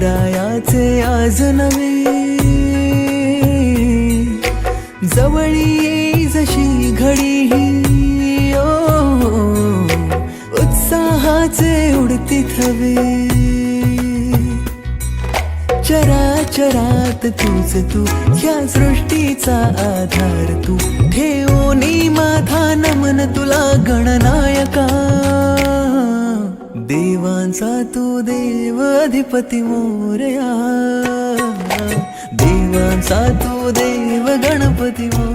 गणरायाचे आज नवे जवळी जशी घडी ही ओ, उत्साहाचे उडती थवे. चराचरात तूच तू या सृष्टीचा आधार तू. ठेवणी माझा नमन तू. देवांचा तू देव अधिपती मोरया. देवांचा तू देव गणपती मोर